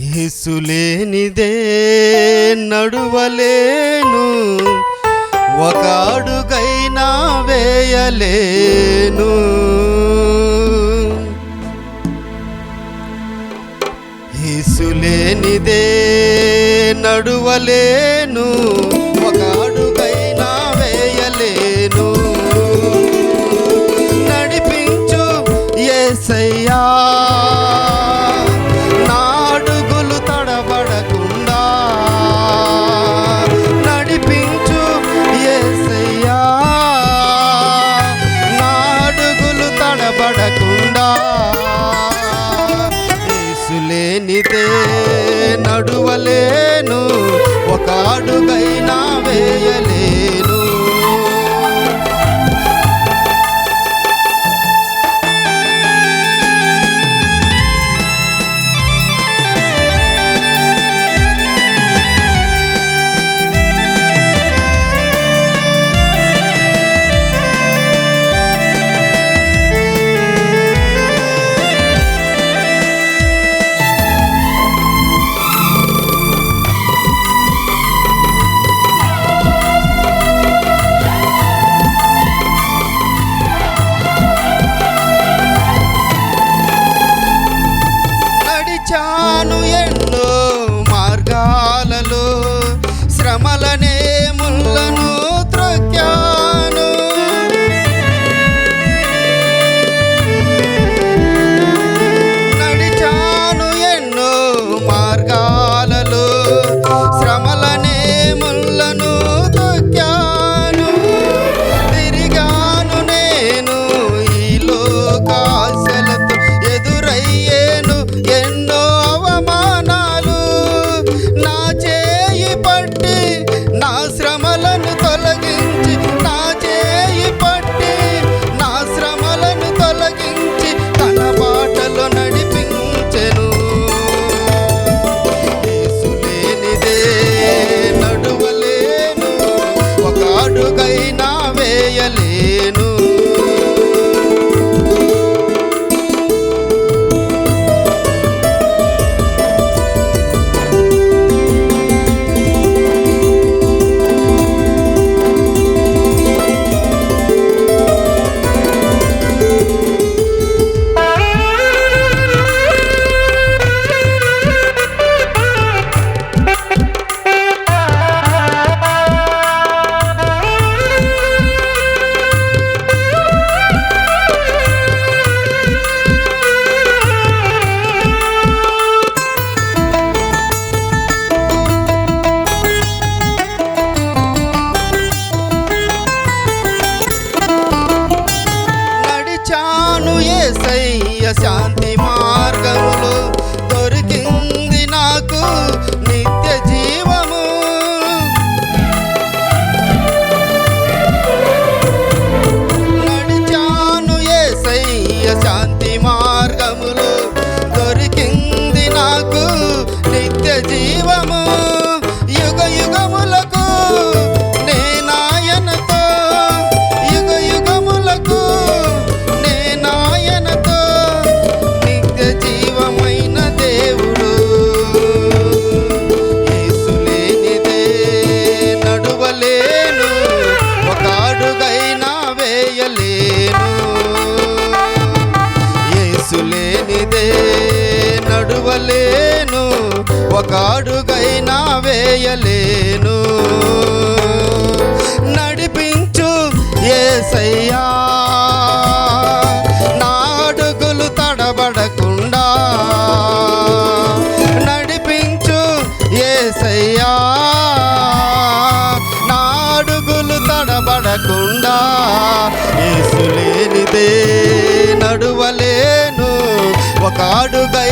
యేసులేనిదే నడువలేను ఒక అడుగైనా వేయలేను. యేసులేనిదే నడువలేను ఒక అడుగైనా వేయలేను. నడిపించు ఏసయ్యా నడువలేను. ఒక అడుగు ఏసయ్య శాంతి మార్గములు దొరికింది నాకు నిత్య జీవము. నడిచాను శాంతి మార్గములు చేయలేను. ఏసులేనిదే నడువలేను. ఒక అడుగైనా వేయలేను. పాడుగా